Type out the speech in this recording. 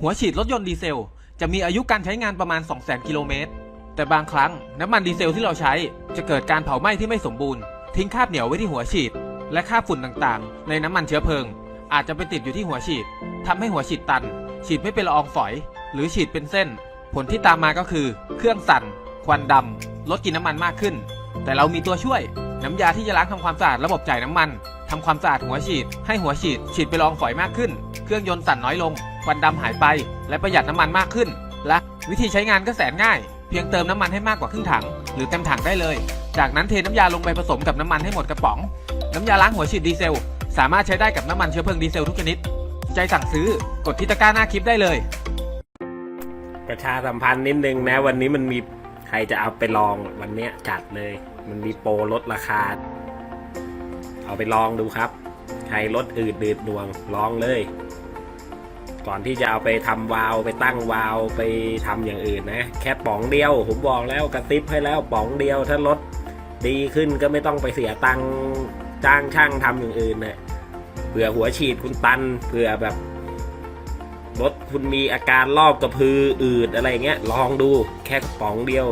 หัวฉีดรถยนต์ดีเซล จะมีอายุการใช้งานประมาณ 200,000 กิโลเมตร แต่บางครั้งน้ำมันดีเซลที่เราใช้จะเกิดการเผาไหม้ที่ไม่สมบูรณ์ ทิ้งคราบเหนียวไว้ที่หัวฉีด และคราบฝุ่นต่างๆ ในน้ำมันเชื้อเพลิง อาจจะไปติดอยู่ที่หัวฉีดทำให้หัวฉีดตัน ฉีดไม่เป็นละอองฝอย หรือฉีดเป็นเส้น ผลที่ตามมาก็คือ เครื่องสั่น ควันดำลดกินน้ำมันมากขึ้น แต่เรามีตัวช่วย น้ำยาที่จะล้างทำความสะอาดระบบจ่ายน้ำมันทำความสะอาดหัวฉีด ให้หัวฉีด ฉีดไปละอองฝอยมากขึ้น เครื่องยนต์สั่นน้อยลงควันดำหายไป และประหยัดน้ำมันมากขึ้น และวิธีใช้งานก็แสนง่าย เพียงเติมน้ำมันให้มากกว่าครึ่งถัง หรือเต็มถังได้เลย จากนั้นเทน้ำยาลงไปผสมกับน้ำมันให้หมดกระป๋อง น้ำยาล้างหัวฉีดดีเซล สามารถใช้ได้กับน้ำมันเชื้อเพลิงดีเซลทุกชนิด ใจสั่งซื้อกดที่ตะกร้าหน้าคลิปได้เลย ประชาสัมพันธ์นิดนึงนะวันนี้มันมีใครจะเอาไปลองวันเนี้ยจัดเลย มันมีโปรลดราคา เอาไปลองดูครับ ใครลดอืดดืดดวงลองเลย ก่อนที่จะเอาไปทำวาลไปตั้งวาลไปทำอย่างอื่นนะ แค่ป๋องเดียว ผมบอกแล้วกระติบให้แล้วป๋องเดียวถ้ารถดีขึ้นก็ไม่ต้องไปเสียตังค์จ้างช่างทำอย่างอื่นเนะเผื่อหัวฉีดคุณตันเผื่อแบบรถคุณมีอาการรอบกระพืออืดอะไรเงี้ยลองดูแค่ป๋องเดียว